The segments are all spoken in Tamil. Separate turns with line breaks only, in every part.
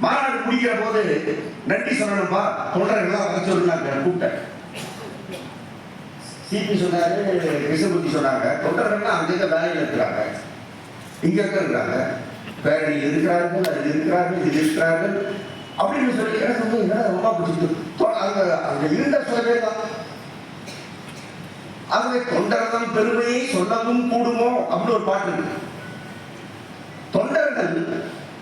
மாநாடு முடிக்கிற போது நன்றி சொல்லணும்பா? தொண்டர்கள்லாம் வர சொல்லுனாங்க கூப்பிட்டேன். சிபி சொன்னாரு கிருஷ்ணமூர்த்தி சொன்னாங்க. தொண்டர்கள்லாம் அங்கங்க வேலையில் இருக்கிறாங்க. இங்க இருக்கிறாங்க? பேரணி இருக்கிறார்கள் அது இருக்கிறார்கள் இது இருக்கிறார்கள். அப்படின்னு சொல்லி எனக்கு வந்து என்ன ரொம்ப பிடிச்சிட்டு அங்க அங்க இருந்த சொல்லவே தான். ஆகவே தொண்டர்தான் பெருமையை சொல்லவும் கூடுமோ? அப்படின்னு ஒரு பாட்டு இருக்கு.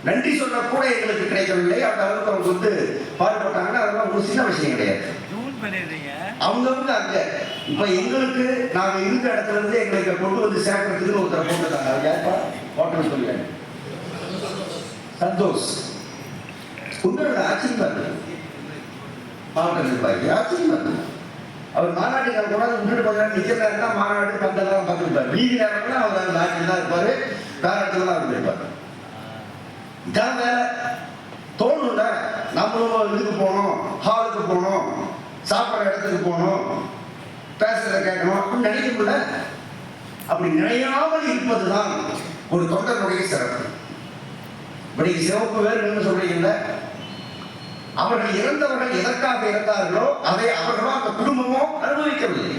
நன்றி சொல்ல கூட எங்களுக்கு கிடைக்கவில்லை. அந்த அளவுக்கு அவங்க வந்து பாடுபட்டாங்கன்னா அதெல்லாம் ஒரு சின்ன விஷயம் கிடையாது.
பண்ணிடுறீங்க.
அவங்கவுங்க அங்க இப்ப எங்களுக்கு நாங்க இருந்த இடத்துல இருந்து எங்களுக்கு கொண்டு வந்து சேர்க்கறதுக்கு ஒருத்தர் போட்டுருக்காங்க. அது யாருப்பா? ஹோட்டல் சொல்லுங்க. சந்தோஷ். உங்களோட ஆச்சரியமா இருக்கு மாவட்ட நிர்வாகி ஆச்சரியமா இருக்கு அவர் மாநாட்டுக்கு கொண்டாந்து முன்னாடி கொஞ்ச நேரம் நிக்கிறதா மாநாடு பந்தெல்லாம் பார்த்துருப்பாரு. மீதி நேரம்லாம் அவர் அந்த நாட்டில் தான் இருப்பாரு. வேற இடத்துல தான் இருந்திருப்பாரு. இதான் வேலை தோணும்ல. நம்மளும் இதுக்கு போகணும் ஹாலுக்கு போகணும் சாப்பிட்ற இடத்துக்கு போகணும் பேசுறத கேட்கணும் அப்படின்னு நினைக்கல அப்படி நினையாமல் இருப்பது தான் ஒரு தொண்டனுடைய சிறப்பு. இப்படி சிவப்பு வேறுன்னு சொல்றீங்கல்ல அவர்கள் இறந்தவர்கள் எதற்காக இறந்தார்களோ அதை அவர்களோ அந்த குடும்பமோ அனுபவிக்கவில்லை.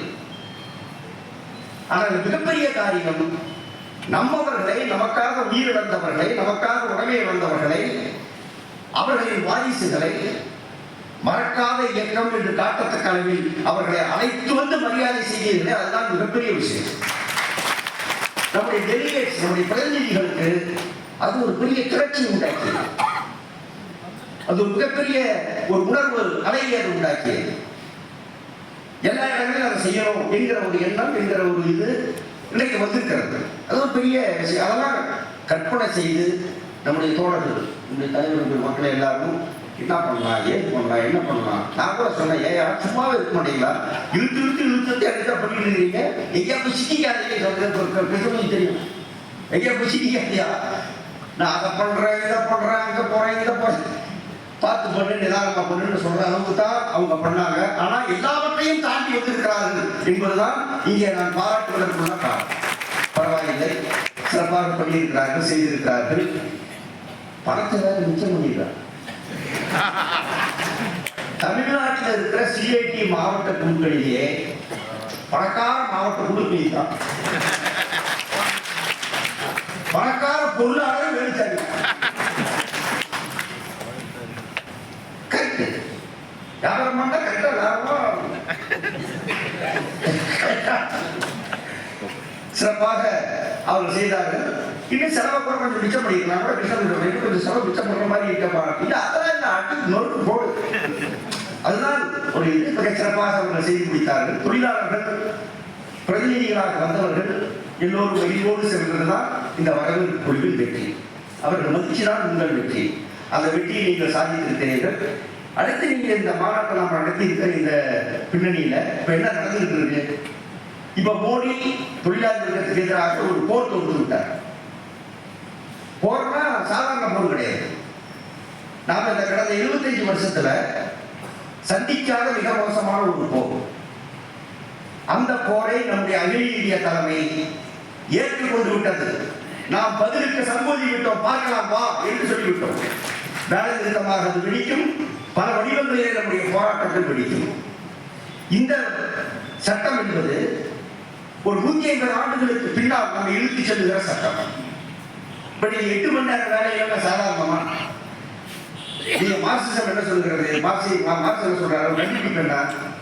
ஆனால் மிகப்பெரிய காரியம் நம்மவர்களை நமக்காக உயிரிழந்தவர்களை நமக்காக உடமை இழந்தவர்களை அவர்களின் வாரிசுகளை மறக்காத இயக்கம் என்று காட்டத்தக்க அளவில் அவர்களை அழைத்து வந்து மரியாதை செய்கிறீர்களே அதுதான் மிகப்பெரிய விஷயம். நம்முடைய டெலிகேட்ஸ் நம்முடைய பிரதிநிதிகளுக்கு அது ஒரு பெரிய கிளர்ச்சி உண்டாக்கியது. அது ஒரு மிகப்பெரிய ஒரு உணர்வு அலையை அது உண்டாக்கியது. எல்லா இடங்களிலும் அதை செய்யணும் என்கிற ஒரு எண்ணம் என்கிற ஒரு இது இன்றைக்கு வந்திருக்கிறது. அது ஒரு பெரிய விஷயம். அதெல்லாம் கற்பனை செய்து நம்முடைய தோழர்கள் நம்முடைய தலைவர்கள் மக்கள் எல்லாரும் என்ன பண்ணலாம் ஏது பண்ணலாம் என்ன பண்ணலாம்? நான் கூட சொன்னேன் ஏன் சும்மாவே இருக்க மாட்டீங்களா? இழுத்து இழுத்து இழுத்து அடிச்சா பண்ணிட்டு இருக்கீங்க. எங்கேயா போய் சிக்கிக்காதீங்க தெரியும். எங்கேயா போய் சிக்கிக்காதியா நான் அதை பண்றேன் இதை பண்றேன் அங்கே போறேன் இதை போறேன். பார்த்து பண்ணு நிதானமா பண்ணுன்னு சொல்ற அளவுக்கு தான் அவங்க பண்ணாங்க. ஆனா எல்லாவற்றையும் தாண்டி வந்திருக்கிறார்கள் என்பதுதான் இங்கே நான் பாராட்டுவதற்குள்ள காரணம். பரவாயில்லை. சிறப்பாக பண்ணியிருக்கிறார்கள் செய்திருக்கிறார்கள். பணத்தை வேற மிச்சம் பண்ணிடுறாங்க. தமிழ்நாட்டில் இருக்கிற சிஐடி மாவட்ட குழுக்களிலேயே பணக்கார மாவட்ட குழு தான் பணக்கார பொருளாளர் வேலுச்சாமி வியாபாரம் பண்ணா கரெக்டா லாபம் சிறப்பாக அவர்கள் செய்தார்கள். இன்னும் செலவை கூட கொஞ்சம் மிச்சம் பண்ணிக்கலாம். கூட மிச்சம் பண்ணிக்கலாம் கொஞ்சம் செலவு மிச்சம் பண்ற மாதிரி இருக்கப்பா இல்ல அதெல்லாம் இந்த அட்டு நொறுக்கு போடு. அதுதான் ஒரு இது மிக சிறப்பாக அவர்கள் செய்து முடித்தார்கள். தொழிலாளர்கள் பிரதிநிதிகளாக வந்தவர்கள் எல்லோரும் வெளியோடு சென்றதுதான் இந்த வரவேற்பு குழுவின் வெற்றி. அவர்கள் மகிழ்ச்சிதான் உங்கள் வெற்றி. அந்த வெற்றியை நீங்கள் சாதித்திருக்கிறீர்கள். அடுத்து நீங்க இந்த மாநாட்டை நம்ம நடத்தி இந்த பின்னணியில இப்ப என்ன நடந்திருக்கிறது இப்ப மோடி தொழிலாளர்களுக்கு எதிராக ஒரு போர் தொடுத்து விட்டார். போர்னா சாதாரண போர் கிடையாது. நாம இந்த கடந்த 25 வருஷத்துல சந்திக்காத மிக மோசமான ஒரு போர். அந்த போரை நம்முடைய அகில இந்திய தலைமை ஏற்றுக்கொண்டு விட்டது. நாம் பதிலுக்கு சங்கோதி விட்டோம் பார்க்கலாம் வா என்று சொல்லிவிட்டோம். வேலை நிறுத்தமாக அது வெடிக்கும். பல வடிவங்களிலே நம்முடைய போராட்டங்கள் வெடிக்கும் இந்த சட்டம் என்பது ஒரு நூத்தி ஐம்பது ஆண்டுகளுக்கு பின்னால் நம்ம இழுத்து செல்லுகிற சட்டம். இப்ப நீங்க எட்டு மணி நேரம் வேலையில சாதாரணமா? நீங்க மார்க்சிசம் என்ன சொல்லுகிறது? மார்க்சி மார்க்ஸ் என்ன சொல்றாரு? கண்டிப்பாக